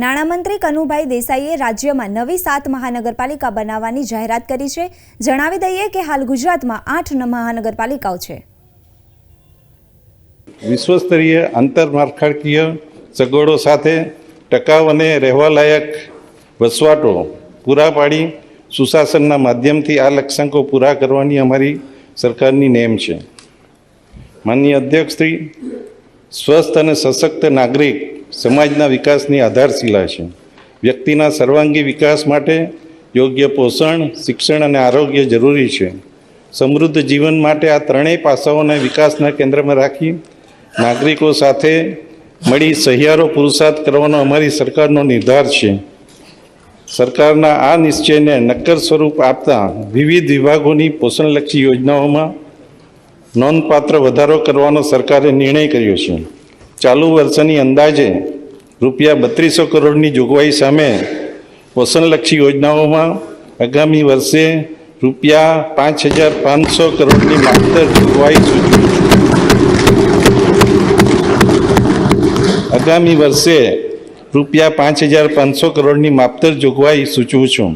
નાણામંત્રી કનુભાઈ દેસાઈએ રાજ્યમાં નવી સાત મહાનગરપાલિકા બનાવવાની જાહેરાત કરી છે. જણાવી દઈએ કે હાલ ગુજરાતમાં આઠ મહાનગરપાલિકાઓ છે. વિશ્વસ્તરીય, આંતરમાળખાકીય સગવડો સાથે ટકાઉ અને રહેવાલાયક વસવાટો પૂરા પાડી સુશાસનના માધ્યમથી આ લક્ષ્યાંકો પૂરા કરવાની અમારી સરકારની નેમ છે. માનનીય અધ્યક્ષશ્રી સ્વસ્થ અને સશક્ત નાગરિક સમાજના વિકાસની આધારશિલા છે. વ્યક્તિના સર્વાંગી વિકાસ માટે યોગ્ય પોષણ, શિક્ષણ અને આરોગ્ય જરૂરી છે. સમૃદ્ધ જીવન માટે આ ત્રણેય પાસાઓને વિકાસના કેન્દ્રમાં રાખી નાગરિકો સાથે મળી સહિયારો પુરુષાર્થ કરવાનો અમારી સરકારનો નિર્ધાર છે. સરકારના આ નિશ્ચયને નક્કર સ્વરૂપ આપતા વિવિધ વિભાગોની પોષણલક્ષી યોજનાઓમાં નોંધપાત્ર વધારો કરવાનો સરકારે નિર્ણય કર્યો છે. ચાલુ વર્ષની અંદાજે રૂપિયા બત્રીસો કરોડની જોગવાઈ સામે પોષણલક્ષી યોજનાઓમાં આગામી વર્ષે રૂપિયા પાંચ હજાર પાંચસો કરોડની માત્ર જોગવાઈ સૂચવી આગામી વર્ષે રૂપિયા પાંચ હજાર પાંચસો કરોડની માપતર જોગવાઈ સૂચવું છું.